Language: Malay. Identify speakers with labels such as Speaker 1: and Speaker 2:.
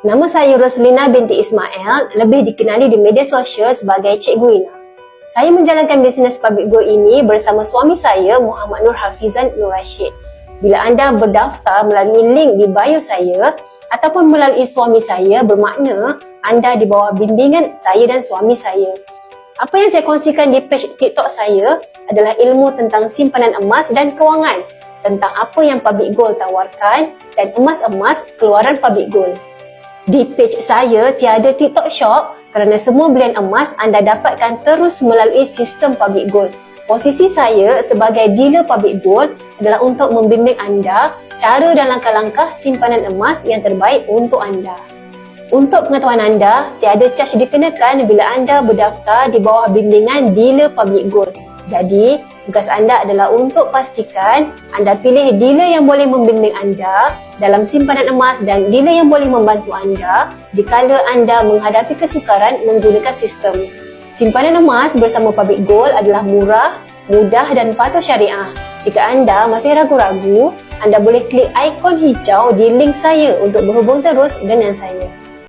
Speaker 1: Nama saya Roslina binti Ismail, lebih dikenali di media sosial sebagai Cikgu Ina. Saya menjalankan bisnes public go ini bersama suami saya Muhammad Nur Hafizan Nur Rashid. Bila anda berdaftar melalui link di bio saya ataupun melalui suami saya bermakna anda di bawah bimbingan saya dan suami saya. Apa yang saya kongsikan di page TikTok saya adalah ilmu tentang simpanan emas dan kewangan, tentang apa yang Public Gold tawarkan dan emas-emas keluaran Public Gold. Di page saya tiada TikTok Shop kerana semua belian emas anda dapatkan terus melalui sistem Public Gold. Posisi saya sebagai dealer Public Gold adalah untuk membimbing anda cara dan langkah-langkah simpanan emas yang terbaik untuk anda. Untuk pengetahuan anda, tiada charge dikenakan bila anda berdaftar di bawah bimbingan dealer Public Gold. Jadi, tugas anda adalah untuk pastikan anda pilih dealer yang boleh membimbing anda dalam simpanan emas dan dealer yang boleh membantu anda dikala anda menghadapi kesukaran menggunakan sistem. Simpanan emas bersama Public Gold adalah murah, mudah dan patuh syariah. Jika anda masih ragu-ragu, anda boleh klik ikon hijau di link saya untuk berhubung terus dengan saya.